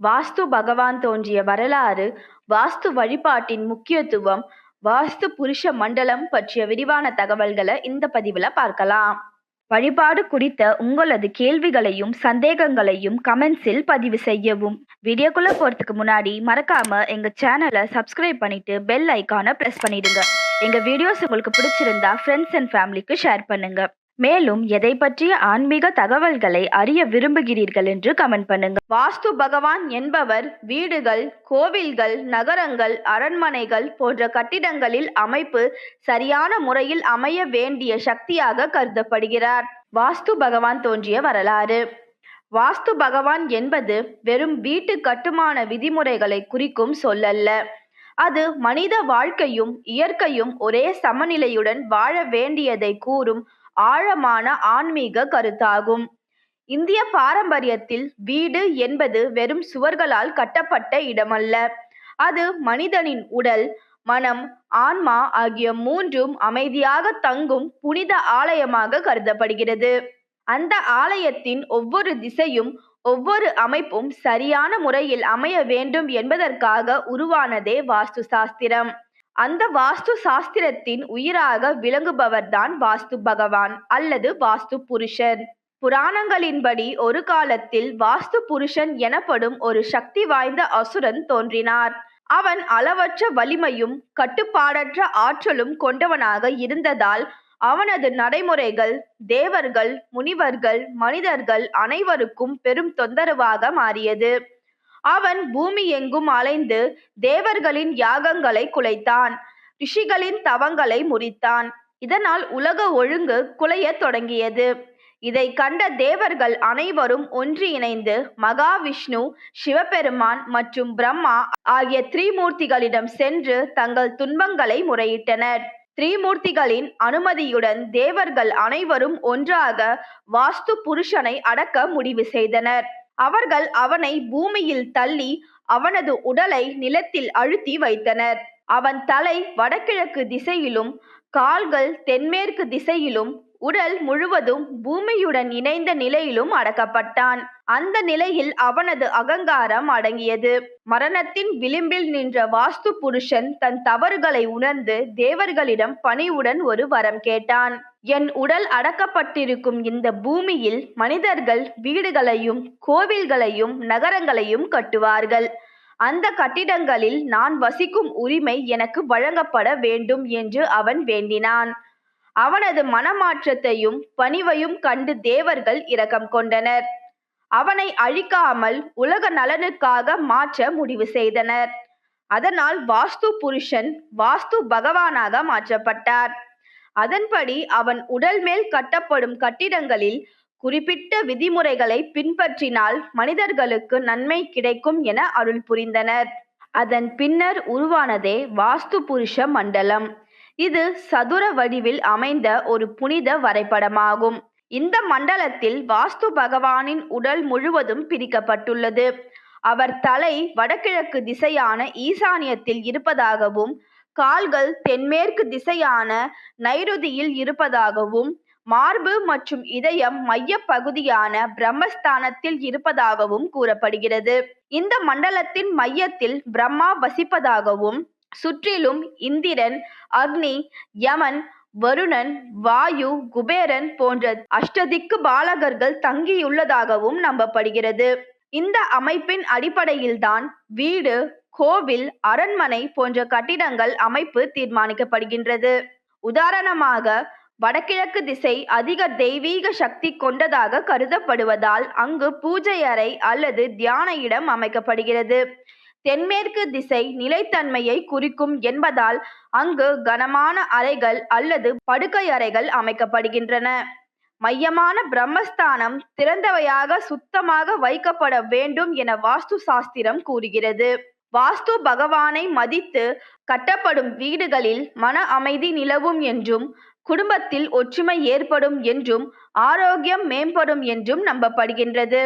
வாஸ்து பகவான் தோன்றிய வரலாறு வாஸ்து வழிபாட்டின் முக்கியத்துவம் வாஸ்து புருஷ மண்டலம் பற்றிய விரிவான தகவல்களை இந்த பதிவில் பார்க்கலாம். வழிபாடு குறித்த உங்களது கேள்விகளையும் சந்தேகங்களையும் கமெண்ட்ஸில் பதிவு செய்யவும். வீடியோக்குள்ள போறதுக்கு முன்னாடி மறக்காம எங்க சேனலை சப்ஸ்கிரைப் பண்ணிட்டு பெல் ஐக்கானை ப்ரெஸ் பண்ணிடுங்க. எங்க வீடியோஸ் உங்களுக்கு பிடிச்சிருந்தா ஃப்ரெண்ட்ஸ் அண்ட் ஃபேமிலிக்கு ஷேர் பண்ணுங்க. மேலும் எதை பற்றிய ஆன்மீக தகவல்களை அறிய விரும்புகிறீர்கள் என்று கமெண்ட் பண்ணுங்க. வாஸ்து பகவான் என்பவர் வீடுகள் கோவில்கள் நகரங்கள் அரண்மனைகள் போன்ற கட்டிடங்களில் அமைப்பு சரியான முறையில் அமைய வேண்டிய சக்தியாக கருதப்படுகிறார். வாஸ்து பகவான் தோன்றிய வரலாறு. வாஸ்து பகவான் என்பது வெறும் வீட்டு கட்டுமான விதிமுறைகளை குறிக்கும் சொல்லல்ல. அது மனித வாழ்க்கையும் இயற்கையும் ஒரே சமநிலையுடன் வாழ வேண்டியதை கூறும் ஆழமான ஆன்மீக கருத்தாகும். இந்திய பாரம்பரியத்தில் வீடு என்பது வெறும் சுவர்களால் கட்டப்பட்ட இடமல்ல. அது மனிதனின் உடல் மனம் ஆன்மா ஆகிய மூன்றும் அமைதியாக தங்கும் புனித ஆலயமாக கருதப்படுகிறது. அந்த ஆலயத்தின் ஒவ்வொரு திசையும் ஒவ்வொரு அமைப்பும் சரியான முறையில் அமைய வேண்டும் என்பதற்காக உருவானதே வாஸ்து சாஸ்திரம் அந்த வாஸ்து சாஸ்திரத்தின் உயிராக விளங்குபவர்தான் வாஸ்து பகவான் அல்லது வாஸ்து புருஷன். புராணங்களின்படி ஒரு காலத்தில் வாஸ்து புருஷன் எனப்படும் ஒரு சக்தி வாய்ந்த அசுரன் தோன்றினார். அவன் அளவற்ற வலிமையும் கட்டுப்பாடற்ற ஆற்றலும் கொண்டவனாக இருந்ததால் அவனது நடைமுறைகள் தேவர்கள் முனிவர்கள் மனிதர்கள் அனைவருக்கும் பெரும் தொந்தரவாக மாறியது. அவன் பூமி எங்கும் அலைந்து தேவர்களின் யாகங்களை குலைத்தான். ரிஷிகளின் தவங்களை முறித்தான். இதனால் உலக ஒழுங்கு குலையத் தொடங்கியது. இதை கண்ட தேவர்கள் அனைவரும் ஒன்று இணைந்து மகாவிஷ்ணு சிவபெருமான் மற்றும் பிரம்மா ஆகிய திரிமூர்த்திகளிடம் சென்று தங்கள் துன்பங்களை முறையிட்டனர். திரிமூர்த்திகளின் அனுமதியுடன் தேவர்கள் அனைவரும் ஒன்றாக வாஸ்து புருஷனை அடக்க முடிவு செய்தனர். அவர்கள் அவனை பூமியில் தள்ளி அவனது உடலை நிலத்தில் அழுத்தி வைத்தனர். அவன் தலை வடகிழக்கு திசையிலும் கால்கள் தென்மேற்கு திசையிலும் உடல் முழுவதும் பூமியுடன் இணைந்த நிலையிலும் அடக்கப்பட்டான். அந்த நிலையில் அவனது அகங்காரம் அடங்கியது. மரணத்தின் விளிம்பில் நின்ற வாஸ்து புருஷன் தன் தவறுகளை உணர்ந்து தேவர்களிடம் பணிவுடன் ஒரு வரம் கேட்டான். என் உடல் அடக்கப்பட்டிருக்கும் இந்த பூமியில் மனிதர்கள் வீடுகளையும் கோவில்களையும் நகரங்களையும் கட்டுவார்கள். அந்த கட்டிடங்களில் நான் வசிக்கும் உரிமை எனக்கு வழங்கப்பட வேண்டும் என்று அவன் வேண்டினான். அவனது மனமாற்றத்தையும் பணிவையும் கண்டு தேவர்கள் இரக்கம் கொண்டனர். அவனை அழிக்காமல் உலக நலனுக்காக மாற்ற முடிவு செய்தனர். அதனால் வாஸ்து புருஷன் வாஸ்து பகவானாக மாற்றப்பட்டார். அதன்படி அவன் உடல் மேல் கட்டப்படும் கட்டிடங்களில் குறிப்பிட்ட விதிமுறைகளை பின்பற்றினால் மனிதர்களுக்கு நன்மை கிடைக்கும் என அருள் புரிந்தனர். அதன் பின்னர் உருவானதே வாஸ்து புருஷ மண்டலம். இது சதுர வடிவில் அமைந்த ஒரு புனித வரைபடமாகும். இந்த மண்டலத்தில் வாஸ்து பகவானின் உடல் முழுவதும் பிரிக்கப்பட்டுள்ளது. அவர் தலை வடகிழக்கு திசையான ஈசானியத்தில் இருப்பதாகவும் கால்கள் தென்மேற்கு திசையான நைருதியில் இருப்பதாகவும் மார்பு மற்றும் இதயம் மைய பகுதியான பிரம்மஸ்தானத்தில் இருப்பதாகவும் கூறப்படுகிறது. இந்த மண்டலத்தின் மையத்தில் பிரம்மா வசிப்பதாகவும் சுற்றிலும் இந்திரன் அக்னி யமன் வருணன் வாயு குபேரன் போன்ற அஷ்டதிக்கு பாலகர்கள் தங்கியுள்ளதாகவும் நம்பப்படுகிறது. இந்த அமைப்பின் அடிப்படையில்தான் வீடு கோவில் அரண்மனை போன்ற கட்டிடங்கள் அமைப்பு தீர்மானிக்கப்படுகின்றது. உதாரணமாக வடகிழக்கு திசை அதிக தெய்வீக சக்தி கொண்டதாக கருதப்படுவதால் அங்கு பூஜை அறை அல்லது தியான இடம் அமைக்கப்படுகிறது. தென்மேற்கு திசை நிலைத்தன்மையை குறிக்கும் என்பதால் அங்கு கனமான அறைகள் அல்லது படுக்கை அறைகள் அமைக்கப்படுகின்றன. மையமான பிரம்மஸ்தானம் திறந்தவையாக சுத்தமாக வைக்கப்பட வேண்டும் என வாஸ்து சாஸ்திரம் கூறுகிறது. வாஸ்து பகவானை மதித்து கட்டப்படும் வீடுகளில் மன அமைதி நிலவும் என்றும் குடும்பத்தில் ஒற்றுமை ஏற்படும் என்றும் ஆரோக்கியம் மேம்படும் என்றும் நம்பப்படுகின்றது.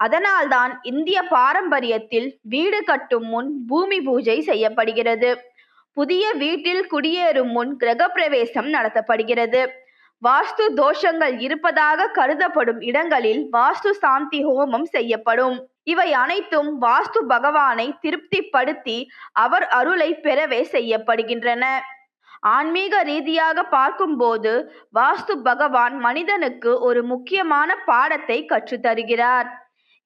அதனால்தான் இந்திய பாரம்பரியத்தில் வீடு கட்டும் முன் பூமி பூஜை செய்யப்படுகிறது. புதிய வீட்டில் குடியேறும் முன் கிரகப்பிரவேசம் நடத்தப்படுகிறது. வாஸ்து தோஷங்கள் இருப்பதாக கருதப்படும் இடங்களில் வாஸ்து சாந்தி ஹோமம் செய்யப்படும். இவை அனைத்தும் வாஸ்து பகவானை திருப்திப்படுத்தி அவர் அருளை பெறவே செய்யப்படுகின்றன. ஆன்மீக ரீதியாக பார்க்கும்போது வாஸ்து பகவான் மனிதனுக்கு ஒரு முக்கியமான பாடத்தை கற்றுத்தருகிறார்.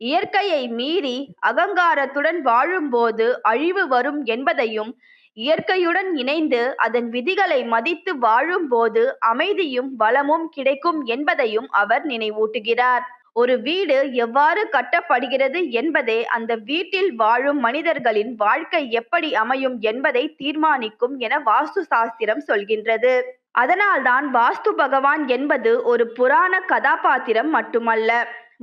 இயற்கையை மீறி அகங்காரத்துடன் வாழும்போது அழிவு வரும் என்பதையும் இயற்கையுடன் இணைந்து அதன் விதிகளை மதித்து வாழும்போது அமைதியும் வளமும் கிடைக்கும் என்பதையும் அவர் நினைவூட்டுகிறார். ஒரு வீடு எவ்வாறு கட்டப்படுகிறது என்பதே அந்த வீட்டில் வாழும் மனிதர்களின் வாழ்க்கை எப்படி அமையும் என்பதை தீர்மானிக்கும் என வாஸ்து சாஸ்திரம் சொல்கின்றது. அதனால்தான் வாஸ்து பகவான் என்பது ஒரு புராண கதாபாத்திரம் மட்டுமல்ல.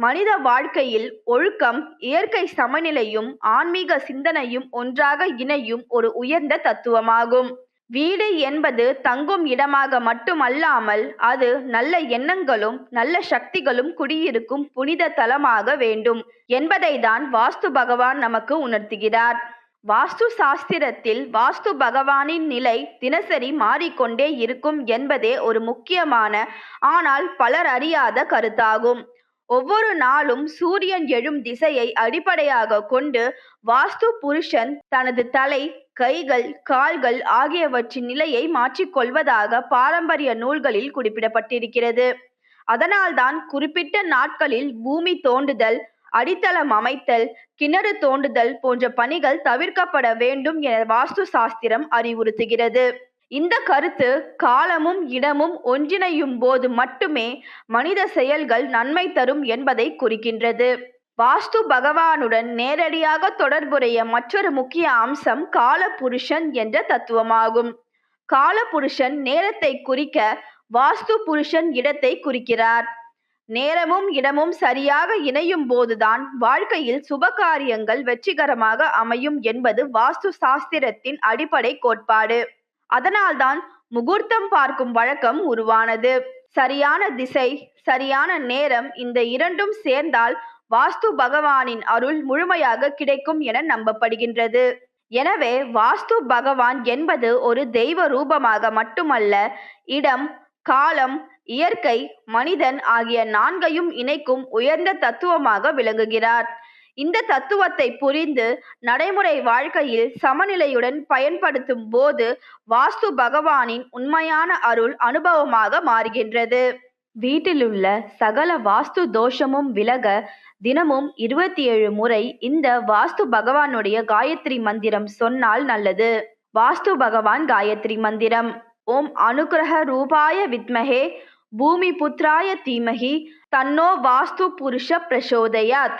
மனித வாழ்க்கையில் ஒழுக்கம் இயற்கை சமநிலையும் ஆன்மீக சிந்தனையும் ஒன்றாக இணையும் ஒரு உயர்ந்த தத்துவமாகும். வீடு என்பது தங்கும் இடமாக மட்டுமல்லாமல் அது நல்ல எண்ணங்களும் நல்ல சக்திகளும் குடியிருக்கும் புனித தலமாக வேண்டும் என்பதை தான் வாஸ்து பகவான் நமக்கு உணர்த்துகிறார். வாஸ்து சாஸ்திரத்தில் வாஸ்து பகவானின் நிலை தினசரி மாறிக்கொண்டே இருக்கும் என்பதே ஒரு முக்கியமான ஆனால் பலர் அறியாத கருத்தாகும். ஒவ்வொரு நாளும் சூரியன் எழும் திசையை அடிப்படையாக கொண்டு வாஸ்து புருஷன் தனது தலை கைகள் கால்கள் ஆகியவற்றின் நிலையை மாற்றிக்கொள்வதாக பாரம்பரிய நூல்களில் குறிப்பிடப்பட்டிருக்கிறது. அதனால்தான் குறிப்பிட்ட நாட்களில் பூமி தோண்டுதல் அடித்தளம் அமைத்தல் கிணறு தோண்டுதல் போன்ற பணிகள் தவிர்க்கப்பட வேண்டும் என வாஸ்து சாஸ்திரம் அறிவுறுத்துகிறது. இந்த கருத்து காலமும் இடமும் ஒன்றிணையும் போது மட்டுமே மனித செயல்கள் நன்மை தரும் என்பதை குறிக்கின்றது. வாஸ்து பகவானுடன் நேரடியாக தொடர்புடைய மற்றொரு முக்கிய அம்சம் காலபுருஷன் என்ற தத்துவமாகும். காலபுருஷன் நேரத்தை குறிக்க வாஸ்து புருஷன் இடத்தை குறிக்கிறார். நேரமும் இடமும் சரியாக இணையும் போதுதான் வாழ்க்கையில் சுபகாரியங்கள் வெற்றிகரமாக அமையும் என்பது வாஸ்து சாஸ்திரத்தின் அடிப்படை கோட்பாடு. அதனால்தான் முகூர்த்தம் பார்க்கும் வழக்கம் உருவானது. சரியான திசை சரியான நேரம் இந்த இரண்டும் சேர்ந்தால் வாஸ்து பகவானின் அருள் முழுமையாக கிடைக்கும் என நம்பப்படுகின்றது. எனவே வாஸ்து பகவான் என்பது ஒரு தெய்வ ரூபமாக மட்டுமல்ல இடம் காலம் இயற்கை மனிதன் ஆகிய நான்கையும் இணைக்கும் உயர்ந்த தத்துவமாக விளங்குகிறார். இந்த தத்துவத்தை புரிந்து நடைமுறை வாழ்க்கையில் சமநிலையுடன் பயன்படுத்தும் போது வாஸ்து பகவானின் உண்மையான அருள் அனுபவமாக மாறுகின்றது. வீட்டிலுள்ள சகல வாஸ்து தோஷமும் விலக தினமும் இருபத்தி ஏழு முறை இந்த வாஸ்து பகவானுடைய காயத்ரி மந்திரம் சொன்னால் நல்லது. வாஸ்து பகவான் காயத்ரி மந்திரம். ஓம் அனுகிரக ரூபாய வித்மகே பூமி புத்ராய தீமகி தன்னோ வாஸ்து புருஷ பிரசோதயாத்.